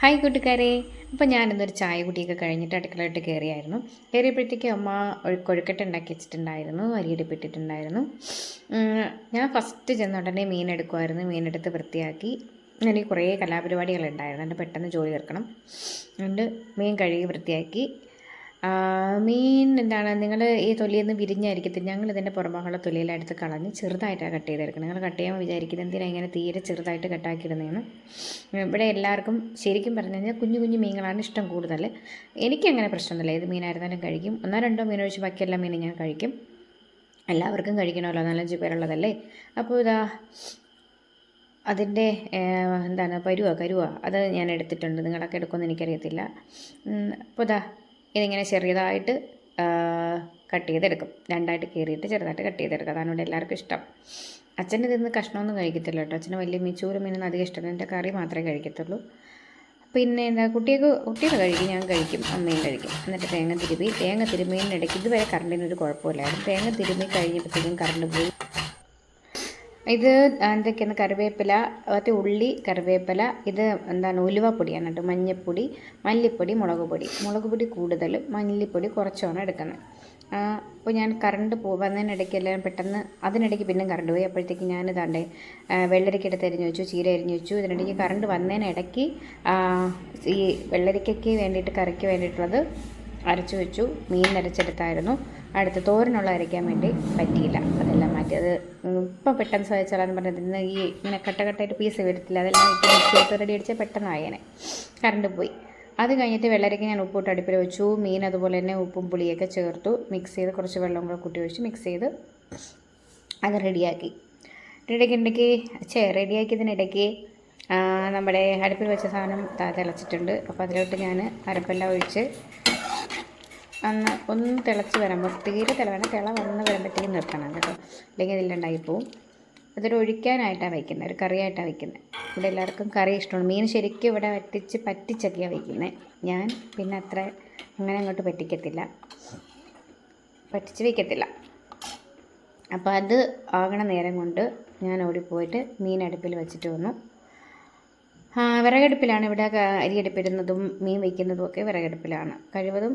Hi കൂട്ടുകാരെ. അപ്പോൾ ഞാനിന്നൊരു ചായ കുടിയൊക്കെ കഴിഞ്ഞിട്ട് അടുക്കളയിട്ട് കയറിയായിരുന്നു കയറിയപ്പോഴത്തേക്ക് അമ്മ കൊഴുക്കട്ട ഉണ്ടാക്കി വെച്ചിട്ടുണ്ടായിരുന്നു. അരിയെടുപ്പിട്ടിട്ടുണ്ടായിരുന്നു ഞാൻ ഫസ്റ്റ് ചെന്ന ഉടനെ മീൻ എടുക്കുമായിരുന്നു മീനെടുത്ത് വൃത്തിയാക്കി. എനിക്ക് കുറേ കലാപരിപാടികളുണ്ടായിരുന്നു. എന്റെ പെട്ടെന്ന് ജോലി തീർക്കണം. അതുകൊണ്ട് മീൻ കഴുകി വൃത്തിയാക്കി. മീൻ എന്താണ്? നിങ്ങൾ ഈ തൊലിയിൽ നിന്ന് വിരിഞ്ഞായിരിക്കത്തില്ല. ഞങ്ങൾ ഇതിന്റെ പുറമുള്ള തൊലിയിലെടുത്ത് കളഞ്ഞ് ചെറുതായിട്ടാണ് കട്ട് ചെയ്തെടുക്കുന്നത്. നിങ്ങൾ കട്ട് ചെയ്യാൻ വിചാരിക്കുന്നത് എന്തിനാണ് ഇങ്ങനെ തീരെ ചെറുതായിട്ട് കട്ടാക്കിയിടുന്നതെന്ന് ഇവിടെ എല്ലാവർക്കും ശരിക്കും പറഞ്ഞു കഴിഞ്ഞാൽ കുഞ്ഞു കുഞ്ഞു മീനുകളാണ് ഇഷ്ടം കൂടുതൽ. എനിക്കങ്ങനെ പ്രശ്നമൊന്നുമില്ല. ഏത് മീനായിരുന്നാലും കഴിക്കും. ഒന്നോ രണ്ടോ മീൻ ഒഴിച്ച് ബാക്കിയെല്ലാം മീനും ഞാൻ കഴിക്കും. എല്ലാവർക്കും കഴിക്കണമല്ലോ. നാലഞ്ച് പേരുള്ളതല്ലേ? അപ്പോൾ ഇതാ അതിന്റെ എന്താണ് പരുവ കരുവ? അത് ഞാൻ എടുത്തിട്ടുണ്ട്. നിങ്ങളൊക്കെ എടുക്കുമെന്ന് എനിക്കറിയത്തില്ല. അപ്പോൾ ഇതാ ഇതിങ്ങനെ ചെറിയതായിട്ട് കട്ട് ചെയ്തെടുക്കും. രണ്ടായിട്ട് കീറിയിട്ട് ചെറുതായിട്ട് കട്ട് ചെയ്തെടുക്കും. അതാണ് ഇവിടെ എല്ലാവർക്കും ഇഷ്ടം. അച്ഛൻ ഇതിന്ന് കഷ്ണമൊന്നും കഴിക്കത്തില്ല കേട്ടോ. അച്ഛന് വലിയ മിച്ചൂരും മീനൊന്നും അധികം ഇഷ്ടമല്ല. എന്റെ കറി മാത്രമേ കഴിക്കത്തുള്ളൂ. പിന്നെ എന്താ കുട്ടിയൊക്കെ കുട്ടിയൊക്കെ കഴിക്കും. ഞാൻ കഴിക്കും. അമ്മയും കഴിക്കും. എന്നിട്ട് തേങ്ങ തിരുമി തേങ്ങ തിരുമ്മീനിടയ്ക്ക് ഇതുവരെ കറണ്ടിനൊരു കുഴപ്പമില്ലായിരുന്നു. തേങ്ങ തിരുമി കഴിഞ്ഞപ്പോഴത്തേക്കും കറണ്ട് പോയി. ഇത് എന്തൊക്കെയാണ്? കറിവേപ്പില മറ്റേ ഉള്ളി കറിവേപ്പില ഇത് എന്താണ്? ഉലുവപ്പൊടിയാണ് കേട്ടോ മഞ്ഞൾപ്പൊടി മല്ലിപ്പൊടി മുളക് പൊടി മുളക് പൊടി കൂടുതലും മല്ലിപ്പൊടി കുറച്ചുമാണ് എടുക്കുന്നത്. അപ്പോൾ ഞാൻ കറണ്ട് പോ വന്നതിനിടയ്ക്ക് എല്ലാം പെട്ടെന്ന് അതിനിടയ്ക്ക് പിന്നെ കറണ്ട് പോയി. അപ്പോഴത്തേക്ക് ഞാൻ ഇതാണ്ടേ വെള്ളരിക്ക എരിഞ്ഞു വെച്ചു ചീര എരിഞ്ഞു വെച്ചു. ഇതിനിടയ്ക്ക് കറണ്ട് വന്നതിനിടയ്ക്ക് ഈ വെള്ളരിക്കയ്ക്ക് വേണ്ടിയിട്ട് കറിക്ക് വേണ്ടിയിട്ടുള്ളത് അരച്ചു വെച്ചു. മീൻ അരച്ചെടുത്തായിരുന്നു. അടുത്ത് തോരനുള്ള അരയ്ക്കാൻ വേണ്ടി പറ്റിയില്ല. അതെല്ലാം മാറ്റി അത് ഇപ്പം പെട്ടെന്ന് സഹിച്ചാലെന്ന് പറഞ്ഞത് ഇന്ന് ഈ ഇങ്ങനെ കട്ടകട്ടായിട്ട് പീസ് വരത്തില്ല അതെല്ലാം ഇട്ട് മിക്സ് ചെയ്ത് റെഡി അടിച്ചാൽ പെട്ടെന്ന് ആയേനെ. കറണ്ട് പോയി. അത് കഴിഞ്ഞിട്ട് വെള്ളരിക്ക ഞാൻ ഉപ്പിട്ട് അടുപ്പിൽ വെച്ചു. മീൻ അതുപോലെ തന്നെ ഉപ്പും പുളിയൊക്കെ ചേർത്തു. മിക്സ് ചെയ്ത് കുറച്ച് വെള്ളം കൂടെ കൂട്ടി ഒഴിച്ച് മിക്സ് ചെയ്ത് അത് റെഡിയാക്കി. റെഡിയാക്കിയിടയ്ക്ക് ചേ റെഡിയാക്കിയതിനിടയ്ക്ക് നമ്മുടെ അടുപ്പിൽ വെച്ച സാധനം തിളച്ചിട്ടുണ്ട്. അപ്പോൾ അതിലോട്ട് ഞാൻ അരപ്പെല്ലാം ഒഴിച്ച് അന്ന് ഒന്ന് തിളച്ച് വരുമ്പോൾ തീരെ തിളവേണ്ട തിള വന്ന് വരുമ്പോഴത്തേക്കും നിർത്തണം കേട്ടോ. അല്ലെങ്കിൽ അതിലുണ്ടായി പോവും അതൊരു ഒഴിക്കാനായിട്ടാണ് വയ്ക്കുന്നത് ഒരു കറിയായിട്ടാണ് വയ്ക്കുന്നത്. ഇവിടെ എല്ലാവർക്കും കറി ഇഷ്ടമാണ്. മീൻ ശരിക്കും ഇവിടെ വറ്റിച്ച് പറ്റിച്ചൊക്കെയാണ് വയ്ക്കുന്നത്. ഞാൻ പിന്നെ അത്ര അങ്ങനെ അങ്ങോട്ട് പറ്റിക്കത്തില്ല. പറ്റിച്ച് വയ്ക്കത്തില്ല. അപ്പോൾ അത് ആകണ നേരം കൊണ്ട് ഞാൻ ഓടിപ്പോയിട്ട് മീൻ അടുപ്പിൽ വെച്ചിട്ട് വന്നു. വിറകടുപ്പിലാണ് ഇവിടെ അരിയടുപ്പിടുന്നതും മീൻ വയ്ക്കുന്നതും ഒക്കെ വിറകടുപ്പിലാണ്. കഴിവതും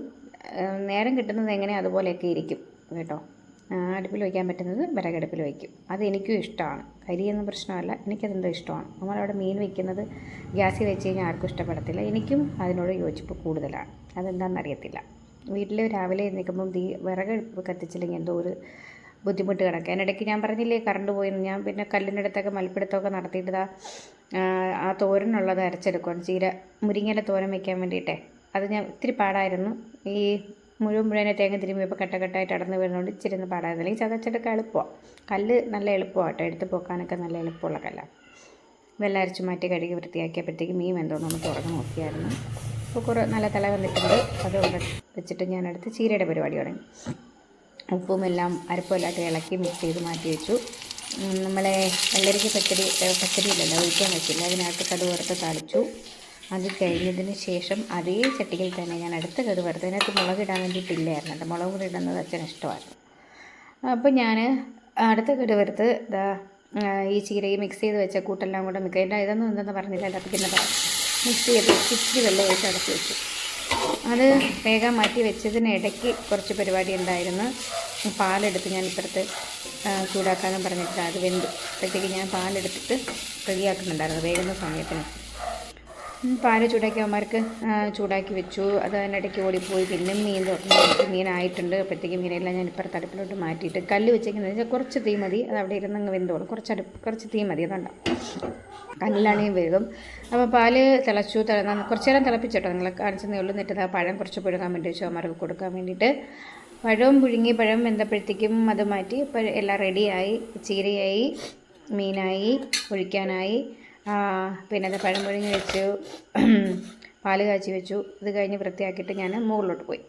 നേരം കിട്ടുന്നത് എങ്ങനെ അതുപോലെയൊക്കെ ഇരിക്കും കേട്ടോ. അടുപ്പിൽ വയ്ക്കാൻ പറ്റുന്നത് വിറകടുപ്പിൽ വയ്ക്കും. അത് എനിക്കും ഇഷ്ടമാണ്. കരിയൊന്നും പ്രശ്നമല്ല. എനിക്കതെന്തോ ഇഷ്ടമാണ്. നമ്മളവിടെ മീൻ വയ്ക്കുന്നത് ഗ്യാസിൽ വെച്ച് കഴിഞ്ഞാൽ ആർക്കും ഇഷ്ടപ്പെടത്തില്ല. എനിക്കും അതിനോട് യോജിപ്പ് കൂടുതലാണ്. അതെന്താണെന്ന് അറിയത്തില്ല വീട്ടിൽ രാവിലെ നിൽക്കുമ്പം തീ വിറകടുപ്പ് കത്തിച്ചില്ലെങ്കിൽ എന്തോ ഒരു ബുദ്ധിമുട്ട് കിടക്കുക അതിനിടയ്ക്ക് ഞാൻ പറഞ്ഞില്ലേ കറണ്ട് പോയി ഞാൻ പിന്നെ കല്ലിന്റെ അടുത്തൊക്കെ മൽപ്പിടുത്തമൊക്കെ നടത്തിയിട്ട് ആ തോരനുള്ളത് അരച്ചെടുക്കുകയാണ് ചീര മുരിങ്ങയിലെ തോരൻ വയ്ക്കാൻ വേണ്ടിയിട്ടേ. അത് ഞാൻ ഇത്തിരി പാടായിരുന്നു. ഈ മുഴുവൻ മുഴുവനെ തേങ്ങ തിരുമ്മിയപ്പോൾ കെട്ടക്കെട്ടായിട്ട് അടന്ന് വരുന്നതുകൊണ്ട് ഇച്ചിരി ഒന്ന് പാടായിരുന്നു. അല്ലെങ്കിൽ ചതച്ചെടുക്കാൻ എളുപ്പമാണ് കല്ല് നല്ല എളുപ്പമാണ് കേട്ടോ എടുത്ത് പോക്കാനൊക്കെ നല്ല എളുപ്പമുള്ള കല്ലാണ്. വെള്ളം അരച്ച് മാറ്റി കഴുകി വൃത്തിയാക്കിയപ്പോഴത്തേക്ക് മീൻ എന്തോന്ന് ഒന്ന് തുറന്ന് നോക്കിയായിരുന്നു. അപ്പോൾ കുറേ നല്ല തല വന്നിട്ടുണ്ട്. അത് വെച്ചിട്ട് ഞാനെടുത്ത് ചീരയുടെ പരിപാടി തുടങ്ങി. ഉപ്പും എല്ലാം അരപ്പും എല്ലാം ഒക്കെ ഇളക്കി മിക്സ് ചെയ്ത് മാറ്റി വെച്ചു. നമ്മളെ വെള്ളരിക്ക പച്ചടി പച്ചടിയില്ലല്ലോ ഒഴിക്കാൻ വെച്ചില്ല അതിനകത്ത് കടുക് വറുത്ത് താളിച്ചു. അത് കഴിഞ്ഞതിന് ശേഷം അതേ ചട്ടിയിൽ തന്നെ ഞാൻ അടുത്ത കറി വറുത്ത് അതിനകത്ത് മുളക് ഇടാൻ വേണ്ടിയിട്ടില്ലായിരുന്നു. കേട്ടോ മുളക് കൂടി ഇടുന്നത് അച്ഛൻ ഇഷ്ടമായിരുന്നു. അപ്പോൾ ഞാൻ അടുത്ത കറി വറുത്ത് ഇതാ ഈ ചീരയും മിക്സ് ചെയ്ത് വെച്ച കൂട്ടെല്ലാം കൂടെ മിക്സ് എന്റെ ഇതൊന്നും എന്തെന്ന് പറഞ്ഞില്ല അപ്പോൾ പിന്നെ പറയാം മിക്സ് ചെയ്ത് ഇച്ചിരി വെള്ളം ഒഴിച്ച് അടച്ച് വെച്ചു. അത് വേഗം മാറ്റി വെച്ചതിന് ഇടയ്ക്ക് കുറച്ച് പരിപാടി ഉണ്ടായിരുന്നു. പാലെടുത്ത് ഞാൻ ഇപ്പുറത്ത് ചൂടാക്കാനും പറഞ്ഞിട്ട് അത് വെന്തു. അപ്പോഴത്തേക്ക് ഞാൻ പാലെടുത്തിട്ട് റെഡിയാക്കുന്നുണ്ടായിരുന്നു വേഗുന്ന സമയത്തിന്. പാൽ ചൂടാക്കി അവന്മാർക്ക് ചൂടാക്കി വെച്ചു. അത് അതിനിടയ്ക്ക് ഓടിപ്പോയി. പിന്നെ മീൻ തുറന്നു മീനായിട്ടുണ്ട്. അപ്പോഴത്തേക്കും മീനെല്ലാം ഞാൻ ഇപ്പുറത്ത് അടുപ്പിലോട്ട് മാറ്റിയിട്ട് കല്ല് വെച്ചേക്കുന്നത് വെച്ചാൽ കുറച്ച് തീ മതി. അത് അവിടെ ഇരുന്ന് അങ്ങ് വെന്തോളും. കുറച്ച് അടുപ്പ് കുറച്ച് തീ മതി. അതുകൊണ്ടാണ് കല്ലിലാണെങ്കിൽ വേഗം അപ്പോൾ പാൽ തിളച്ചു തിള കുറച്ച് നേരം തിളപ്പിച്ചിട്ടോ. നിങ്ങളെ കാണിച്ചതേ ഉള്ളൂ. എന്നിട്ട് ആ പഴം കുറച്ച് പുഴുങ്ങാൻ വേണ്ടി വെച്ചു അവന്മാർക്ക് കൊടുക്കാൻ വേണ്ടിയിട്ട്. പഴവും പുഴുങ്ങി പഴം വെന്തപ്പോഴത്തേക്കും അത് മാറ്റി. എല്ലാം റെഡിയായി ചീരയായി മീനായി ഒഴിക്കാനായി. പിന്നെ അത് പഴം പുഴുങ്ങി വെച്ചു പാൽ കാച്ചി വെച്ചു. ഇത് കഴിഞ്ഞ് വൃത്തിയാക്കിയിട്ട് ഞാൻ മുകളിലോട്ട് പോയി.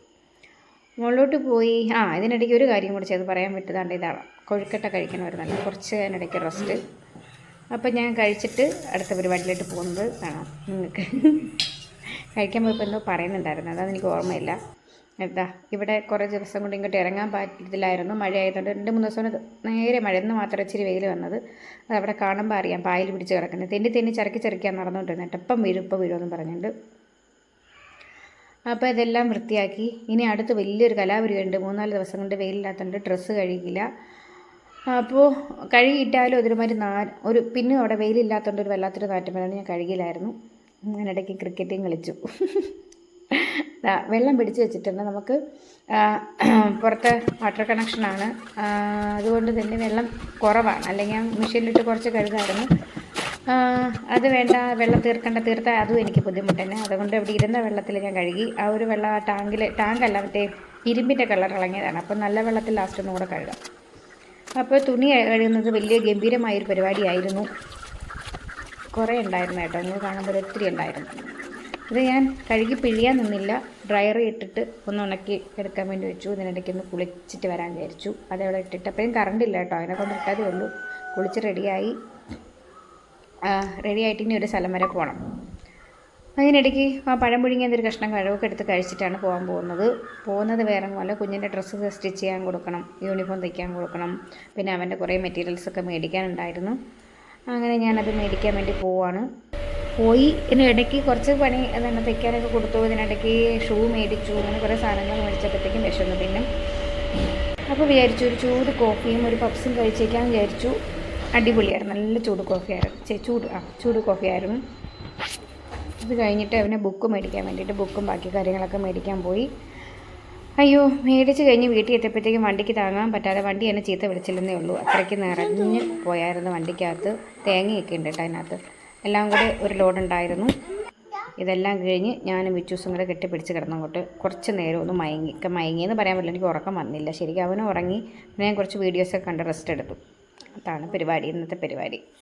മുകളിലോട്ട് പോയി ആ ഇതിനിടയ്ക്ക് ഒരു കാര്യം കൂടി ചെയ്ത് പറയാൻ പറ്റുന്നതാണ്ട് ഇതാണ് കൊഴുക്കട്ട കഴിക്കണമായിരുന്നല്ലോ കുറച്ച് അതിനിടയ്ക്ക് റെസ്റ്റ്. അപ്പം ഞാൻ കഴിച്ചിട്ട് അടുത്ത പരിപാടിയിലോട്ട് പോകുന്നത് കാണാം. നിങ്ങൾക്ക് കഴിക്കാൻ പോയപ്പോൾ എന്തോ പറയുന്നുണ്ടായിരുന്നു. അതാണ് എനിക്ക് ഓർമ്മയില്ല. എന്താ ഇവിടെ കുറേ ദിവസം കൊണ്ട് ഇങ്ങോട്ട് ഇറങ്ങാൻ പറ്റത്തില്ലായിരുന്നു മഴ ആയതുകൊണ്ട് രണ്ട് മൂന്ന് ദിവസം നേരെ മഴ. എന്ന് മാത്രം ഇച്ചിരി വെയിൽ വന്നത്. അത് അവിടെ കാണുമ്പോൾ അറിയാം പായൽ പിടിച്ച് കിടക്കുന്നത്. തെന്നി തെന്നി ചരക്കി ചരക്കിയാണ് നടന്നുകൊണ്ടിരുന്നത്. ഇപ്പം വീഴും ഇപ്പം വീഴുമെന്ന് പറഞ്ഞുകൊണ്ട്. അപ്പോൾ ഇതെല്ലാം വൃത്തിയാക്കി. ഇനി അടുത്ത് വലിയൊരു കലാപരിയുണ്ട് മൂന്നാൽ ദിവസം കൊണ്ട് വെയിലില്ലാത്തതുകൊണ്ട് ഡ്രസ്സ് കഴുകില്ല അപ്പോൾ കഴുകിയിട്ടാലും ഒരുമാതിരി നാ ഒരു പിന്നെ അവിടെ വെയിലില്ലാത്തതുകൊണ്ട് ഒരു വല്ലാത്തൊരു നാറ്റം വരാൻ ഞാൻ കഴുകിയില്ലായിരുന്നു. ഞാൻ ഇടയ്ക്ക് ക്രിക്കറ്റും കളിച്ചു. വെള്ളം പിടിച്ച് വെച്ചിട്ടുണ്ട്. നമുക്ക് പുറത്ത് വാട്ടർ കണക്ഷനാണ് അതുകൊണ്ട് തന്നെ വെള്ളം കുറവാണ്. അല്ലെങ്കിൽ മെഷീനിലിട്ട് കുറച്ച് കഴുകായിരുന്നു. അത് വേണ്ട വെള്ളം തീർക്കേണ്ട തീർത്താൽ അതും എനിക്ക് ബുദ്ധിമുട്ട് തന്നെ. അതുകൊണ്ട് ഇവിടെ ഇരുന്ന വെള്ളത്തിൽ ഞാൻ കഴുകി. ആ ഒരു വെള്ളം ആ ടാങ്കിൽ ടാങ്കല്ല മറ്റേ ഇരുമ്പിന്റെ കളർ ഇളങ്ങിയതാണ് അപ്പം നല്ല വെള്ളത്തിൽ ലാസ്റ്റ് ഒന്നും കൂടെ കഴുകാം. അപ്പോൾ തുണി കഴുകുന്നത് വലിയ ഗംഭീരമായൊരു പരിപാടിയായിരുന്നു. കുറേ ഉണ്ടായിരുന്നു കേട്ടോ. നിങ്ങൾ കാണുമ്പോൾ ഒത്തിരി ഉണ്ടായിരുന്നു. ഇത് ഞാൻ കഴുകി പിഴിയാൻ നിന്നില്ല. ഡ്രയറിൽ ഇട്ടിട്ട് ഒന്ന് ഉണക്കി എടുക്കാൻ വേണ്ടി വെച്ചു. ഇതിനിടയ്ക്ക് ഒന്ന് കുളിച്ചിട്ട് വരാൻ വിചാരിച്ചു. അതവിടെ ഇട്ടിട്ട് അപ്പോഴും കറണ്ട് ഇല്ല കേട്ടോ. അതിനെ കൊണ്ട് ഇട്ടതേ ഉള്ളൂ. കുളിച്ച് റെഡിയായി റെഡി ആയിട്ട് ഇനി ഒരു സ്ഥലം വരെ പോകണം അതിനിടയ്ക്ക് ആ പഴം പുഴുങ്ങിയ എന്തൊരു കഷ്ണം കഴിവൊക്കെ എടുത്ത് കഴിച്ചിട്ടാണ് പോകാൻ പോകുന്നത്. പോകുന്നത് വേറെ പോലെ കുഞ്ഞിന്റെ ഡ്രസ്സ് സ്റ്റിച്ച് ചെയ്യാൻ കൊടുക്കണം. യൂണിഫോം തയ്ക്കാൻ കൊടുക്കണം. പിന്നെ അവന്റെ കുറേ മെറ്റീരിയൽസൊക്കെ മേടിക്കാനുണ്ടായിരുന്നു. അങ്ങനെ ഞാനത് മേടിക്കാൻ വേണ്ടി പോവാണ്. പോയി. ഇതിന് ഇടയ്ക്ക് കുറച്ച് പണി എന്താണ് തയ്ക്കാനൊക്കെ കൊടുത്തു. ഇതിനിടയ്ക്ക് ഷൂ മേടിച്ചു. അങ്ങനെ കുറേ സാധനങ്ങൾ മേടിച്ചപ്പോഴത്തേക്കും വിശന്നു പിന്നെ അപ്പോൾ വിചാരിച്ചു ഒരു ചൂട് കോഫിയും ഒരു പപ്സും കഴിച്ചേക്കാൻ വിചാരിച്ചു. അടിപൊളിയായിരുന്നു. നല്ല ചൂട് കോഫിയായിരുന്നു. ചേ ചൂട് ആ ചൂട് കോഫിയായിരുന്നു. ഇത് കഴിഞ്ഞിട്ട് അവനെ ബുക്ക് മേടിക്കാൻ വേണ്ടിയിട്ട് ബുക്കും ബാക്കി കാര്യങ്ങളൊക്കെ മേടിക്കാൻ പോയി. അയ്യോ മേടിച്ച് കഴിഞ്ഞ് വീട്ടിൽ എത്തിയപ്പോഴത്തേക്കും വണ്ടിക്ക് താങ്ങാൻ പറ്റാതെ വണ്ടി എന്നെ ചീത്ത വിളിച്ചില്ലെന്നേ ഉള്ളൂ. അത്രയ്ക്ക് നിറഞ്ഞ് പോയായിരുന്നു വണ്ടിക്കകത്ത്. തേങ്ങയൊക്കെ ഉണ്ട് കേട്ടോ അതിനകത്ത്. എല്ലാം കൂടെ ഒരു ലോഡ് ഉണ്ടായിരുന്നു ഇതെല്ലാം കഴിഞ്ഞ് ഞാനും വിച്ചൂസും കൂടെ കെട്ടിപ്പിടിച്ച് കിടന്നങ്ങോട്ട് കുറച്ച് നേരം ഒന്ന് മയങ്ങി. ഒക്കെ മയങ്ങിയെന്ന് പറയാൻ പറ്റില്ല. എനിക്ക് ഉറക്കം വന്നില്ല. ശരിക്കും അവനും ഉറങ്ങി. ഞാൻ കുറച്ച് വീഡിയോസൊക്കെ കണ്ട് റെസ്റ്റ് എടുത്തു. അതാണ് പരിപാടി ഇന്നത്തെ പരിപാടി.